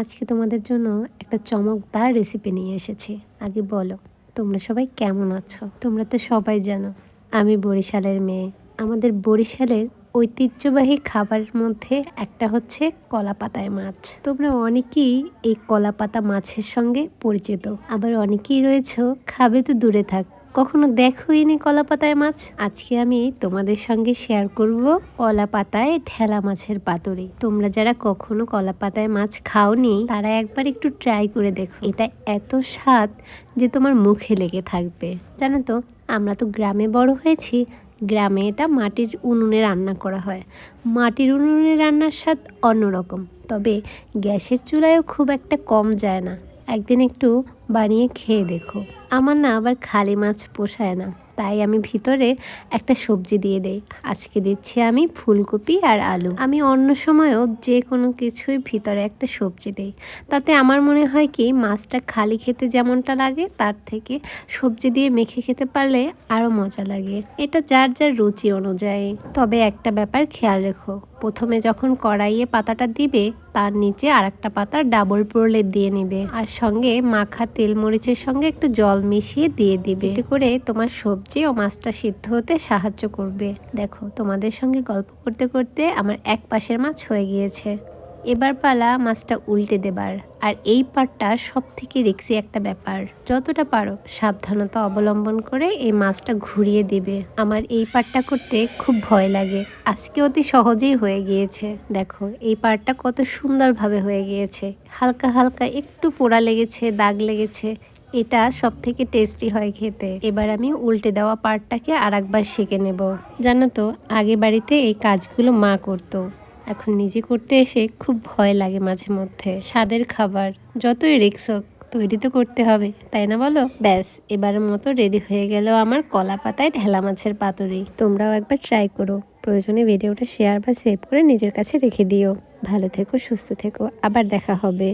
আজকে তোমাদের জন্য একটা চমকদার রেসিপি নিয়ে এসেছি। আগে বলো, তোমরা সবাই কেমন আছো? তোমরা তো সবাই জানো, আমি বরিশালের মেয়ে। আমাদের বরিশালের ঐতিহ্যবাহী খাবারের মধ্যে একটা হচ্ছে কলা পাতায় মাছ। তোমরা অনেকেই এই কলা পাতা মাছের সঙ্গে পরিচিত, আবার অনেকেই রয়েছে, খাবে তো দূরে থাক। কখনো দেখোই নি কলা পাতায় মাছ? আজকে আমি তোমাদের সঙ্গে শেয়ার করব কলা পাতায় ঠেলা মাছের পাতুরি। তোমরা যারা কখনো কলা পাতায় মাছ খাওনি, তারা একবার একটু ট্রাই করে দেখো। এটা এত স্বাদ যে তোমার মুখে লেগে থাকবে। জানো তো, আমরা তো গ্রামে বড় হয়েছি, গ্রামে এটা মাটির উনুনে রান্না করা হয়। মাটির উনুনে রান্নার স্বাদ অন্যরকম। তবে গ্যাসের চুলায়ও খুব একটা কম যায় না। একদিন একটু বানিয়ে খেয়ে দেখো। আমার না আবার খালি মাছ পোষায় না, তাই আমি ভিতরে একটা সবজি দিয়ে দেই। আজকে দিচ্ছি আমি ফুলকপি আর আলু। আমি অন্য সময়ও যে কোনো কিছুই ভিতরে একটা সবজি দেই। তাতে আমার মনে হয় কি, মাছটা খালি খেতে যেমনটা লাগে, তার থেকে সবজি দিয়ে মেখে খেতে পারলে আরও মজা লাগে। এটা যার যার রুচি অনুযায়ী। তবে একটা ব্যাপার খেয়াল রেখো প্রথমে যখন কড়াইয়ে পাতাটা দিবে, তার নিচে আর একটা পাতার ডাবল প্রলেপ দিয়ে নিবে। আর সঙ্গে মাখা তেল মরিচের সঙ্গে একটু জল মিশিয়ে দিয়ে দিবে। এতে করে তোমার সবজি ও মাছটা সিদ্ধ হতে সাহায্য করবে। দেখো, তোমাদের সঙ্গে গল্প করতে করতে আমার এক পাশের মাছ হয়ে গিয়েছে। এবার পালা মাছটা উল্টে দেবার। আর এই পাটটা সব থেকে রিক্সি একটা ব্যাপার। যতটা পারো, সাবধানতা অবলম্বন করে এই মাছটা ঘুরিয়ে দেবে। আমার এই পাটটা করতে খুব ভয় লাগে। আজকে অতি সহজেই হয়ে গিয়েছে। দেখো, এই পাটটা কত সুন্দরভাবে হয়ে গিয়েছে। হালকা হালকা একটু পোড়া লেগেছে, দাগ লেগেছে। এটা সব থেকে টেস্টি হয় খেতে। এবার আমি উল্টে দেওয়া পার্টটাকে আর একবার শেখে নেব। জানো তো, আগে বাড়িতে এই কাজগুলো মা করতো। এখন নিজে করতে এসে খুব ভয় লাগে মাঝে মধ্যে। স্বাদের খাবার, যতই রিক্স হোক, তৈরি তো করতে হবে, তাই না বলো? ব্যাস, এবারের মতো রেডি হয়ে গেল আমার কলা পাতায় ঢেলা মাছের পাতুরি। তোমরাও একবার ট্রাই করো। প্রয়োজনে ভিডিওটা শেয়ার বা সেভ করে নিজের কাছে রেখে দিও। ভালো থেকো, সুস্থ থেকো, আবার দেখা হবে।